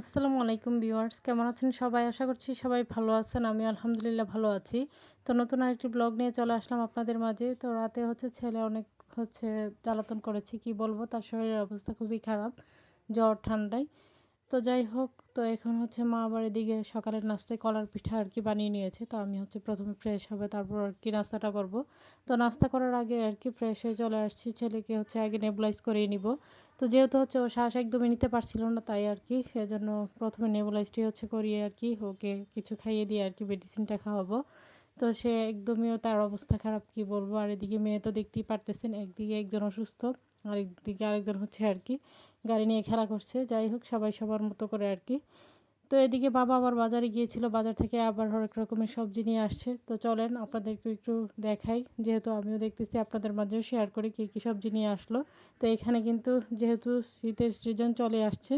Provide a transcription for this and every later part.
আসসালামু আলাইকুম ভিউয়ার্স, কেমন আছেন সবাই? আশা করছি সবাই ভালো আছেন আমি আলহামদুলিল্লাহ ভালো আছি। তো নতুন আরেকটি ব্লগ নিয়ে চলে আসলাম আপনাদের মাঝে। তো রাতে হচ্ছে ছেলে অনেক হচ্ছে জ্বালাতন করেছি, কি বলব? তার শরীরের অবস্থা খুবই খারাপ, জ্বর, ঠান্ডায়। তো যাই হোক, তো এখন হচ্ছে মা আবার এদিকে সকালের নাস্তায় কলার পিঠা আর কি বানিয়ে নিয়েছে। তো আমি হচ্ছে প্রথমে ফ্রেশ হবে, তারপর আর কি নাস্তাটা করব। তো নাস্তা করার আগে আর কি ফ্রেশ হয়ে চলে আসছি, ছেলেকে হচ্ছে আগে নেবুলাইজ করিয়ে নিব। তো যেহেতু হচ্ছে ও শ্বাস একদমই নিতে পারছিল না, তাই আর কি সেজন্য প্রথমে নেবুলাইজটি হচ্ছে করিয়ে আর কি ওকে কিছু খাইয়ে দিয়ে আর কি মেডিসিনটা খাওয়াবো। তো সে একদমইও তার অবস্থা খারাপ, কি বলব? আর এদিকে মেয়ে তো দেখতেই পারতেছেন, একদিকে একজন অসুস্থ। আরেকদিকে আরেকজন হচ্ছে আর কি, গাড়ি নিয়ে খেলা করছে। যাই হোক, সবাই সবার মতো করে আর কি। তো এদিকে বাবা আবার বাজারে গিয়েছিল, বাজার থেকে আবার হরেক রকমের সবজি নিয়ে আসছে। তো চলেন, আপনাদেরকে একটু দেখাই, যেহেতু আমিও দেখতেছি আপনাদের মাঝেও শেয়ার করি কী কী সবজি নিয়ে আসলো। তো এখানে কিন্তু যেহেতু শীতের সৃজন চলে আসছে,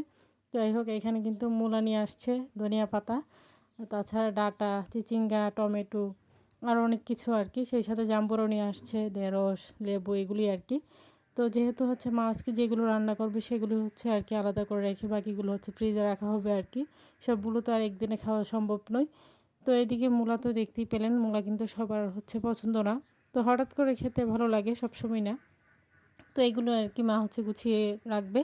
যাই হোক, এখানে কিন্তু মূলা নিয়ে আসছে, ধনিয়া পাতা, তাছাড়া ডাটা, চিচিঙ্গা, টমেটো, আর অনেক কিছু আর কি। সেই সাথে জাম্বুরও নিয়ে আসছে, ঢেঁড়স, লেবু এগুলি আর কি। তো যেহেতু হচ্ছে মা আজকে যেগুলো রান্না করবে সেগুলো হচ্ছে আর কি আলাদা করে রেখে বাকিগুলো হচ্ছে ফ্রিজে রাখা হবে আর কি। সবগুলো তো আর একদিনে খাওয়া সম্ভব নয়। তো এদিকে মূলা তো দেখতেই পেলেন, মূলা কিন্তু সবার হচ্ছে পছন্দ না। তো হঠাৎ করে খেতে ভালো লাগে, সবসময় না। তো এগুলো আর কি মা হচ্ছে গুছিয়ে রাখবে।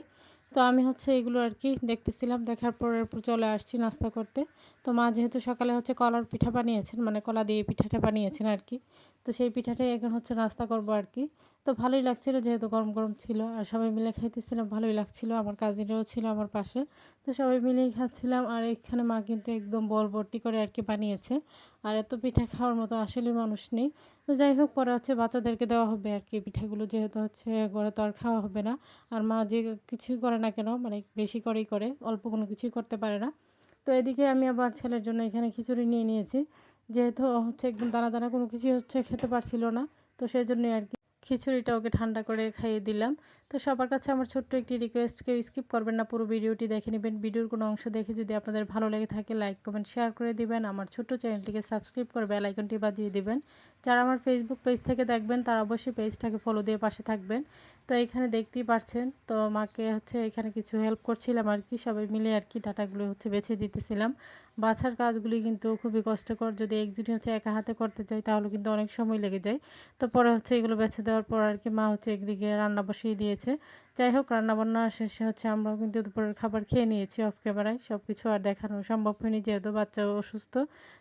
তো আমি হচ্ছে এগুলো আর কি দেখতেছিলাম, দেখার পর এরপর চলে আসছি নাস্তা করতে। তো মা যেহেতু সকালে হচ্ছে কলার পিঠা বানিয়েছেন মানে কলা দিয়ে পিঠাটা বানিয়েছেন আর কি তো সেই পিঠাটাই এখন হচ্ছে নাস্তা করব আর কি তো ভালোই লাগছিল যেহেতু গরম গরম ছিল, আর সবাই মিলে খাইতেছিলাম, ভালোই লাগছিল, আমার কাজিনরাও ছিল আমার পাশে। তো সবাই মিলেই খাচ্ছিলাম, আর এখানে মা কিন্তু একদম বল ভর্তি করে আর কি বানিয়েছে। আর এত পিঠা খাওয়ার মতো আসলে মানুষ নেই। তো যাই হোক, পরে হচ্ছে বাচ্চাদেরকে দেওয়া হবে আর কি। পিঠাগুলো যেহেতু হচ্ছে করে তো আর খাওয়া হবে না। আর মা যে কিছুই করে না কেন মানে বেশি করেই করে, অল্প কোনো কিছুই করতে পারে না। তো এদিকে আমি আবার ছেলের জন্য এখানে খিচুড়ি নিয়ে নিয়েছি। যেহেতু হচ্ছে একদম দানা দানা কোনো কিছুই হচ্ছে খেতে পারছিল না, তো সেই জন্যই আর কি খিচুড়িটা ওকে ঠান্ডা করে খাইয়ে দিলাম। তো সবার কাছে আমার ছোট্ট একটি রিকোয়েস্ট কেউ স্কিপ করবেন না, পুরো ভিডিওটি দেখে নেবেন। ভিডিওর কোনো অংশ দেখে যদি আপনাদের ভালো লেগে থাকে লাইক কমেন্ট শেয়ার করে দিবেন। আমার ছোট্ট চ্যানেলটিকে সাবস্ক্রাইব করে বেল আইকনটি বাজিয়ে দিবেন। যারা আমার ফেসবুক পেজ থেকে দেখবেন, তারা অবশ্যই পেজটাকে ফলো দিয়ে পাশে থাকবেন। তো এখানে দেখতেই পারছেন। তো মাকে হচ্ছে এখানে কিছু হেল্প করছিলাম আর কি সবাই মিলে আর কি ডাটাগুলো হচ্ছে বেছে দিতেছিলাম। বাছার কাজগুলি কিন্তু খুবই কষ্টকর। যদি একজনই হচ্ছে একা হাতে করতে চাই তাহলে কিন্তু অনেক সময় লেগে যায়। তো পরে হচ্ছে এগুলো বেছে দেওয়ার পর আর কি মা হচ্ছে একদিকে রান্না বসিয়ে দিয়েছে। যাই হোক রান্নাবান্না শেষে হচ্ছে আমরাও কিন্তু দুপুরের খাবার খেয়ে নিয়েছি অফ ক্যামেরায় সব কিছু আর দেখানো সম্ভব হয়নি যেহেতু বাচ্চা অসুস্থ।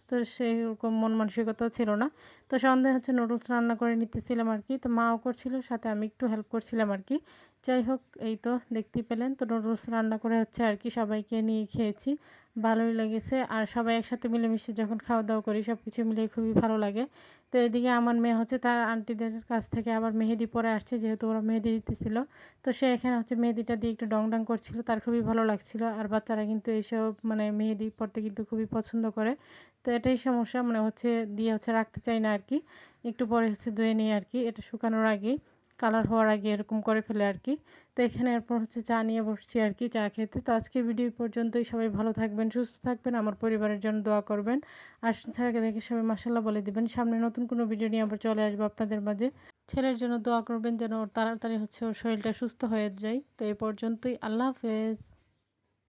তো সেরকম মন মানসিকতাও ছিল না। তো সন্ধ্যে হচ্ছে নুডলস রান্না করে নিতেছিলাম আর কি তো মাও করছিল, সাথে আমি একটু হেল্প করছিলাম। আর কি। যাই হোক, এই তো দেখতেই পেলেন। তো নুডলস রান্না করে হচ্ছে আর কি সবাইকে নিয়ে খেয়েছি। ভালোই লেগেছে। আর সবাই একসাথে মিলেমিশে যখন খাওয়া দাওয়া করি সব কিছু মিলে খুবই ভালো লাগে। তো এদিকে আমার মেয়ে হচ্ছে তার আন্টিদের কাছ থেকে আবার মেহেদি পরে আসছে, যেহেতু ওরা মেহেদি দিতেছিল। তো সে এখানে হচ্ছে মেহেদিটা দিয়ে একটু ডং ডং করছিল। তার খুবই ভালো লাগছিল। আর বাচ্চারা কিন্তু এইসব মানে মেহেদি পরতে কিন্তু খুবই পছন্দ করে। তো এটাই সমস্যা। মানে হচ্ছে দিয়ে হচ্ছে রাখতে চাই না আর কি। একটু পরে হচ্ছে ধুয়ে নিয়ে আর কি। এটা শুকানোর আগেই। কালার হওয়ার আগে এরকম করে ফেলে আর কি তো এখানে এরপর হচ্ছে চা নিয়ে বসছি আর কি চা খেতে। তো আজকের ভিডিও পর্যন্তই। সবাই ভালো থাকবেন, সুস্থ থাকবেন, আমার পরিবারের জন্য দোয়া করবেন। আর ছাড়াকে দেখে সবাই মাসাল্লাহ বলে দিবেন, সামনে নতুন কোনো ভিডিও নিয়ে আবার চলে আসব আপনাদের মাঝে। ছেলের জন্য দোয়া করবেন যেন ওর তাড়াতাড়ি হচ্ছে ওর শরীরটা সুস্থ হয়ে যায়। তো এই পর্যন্তই, আল্লাহ হাফেজ।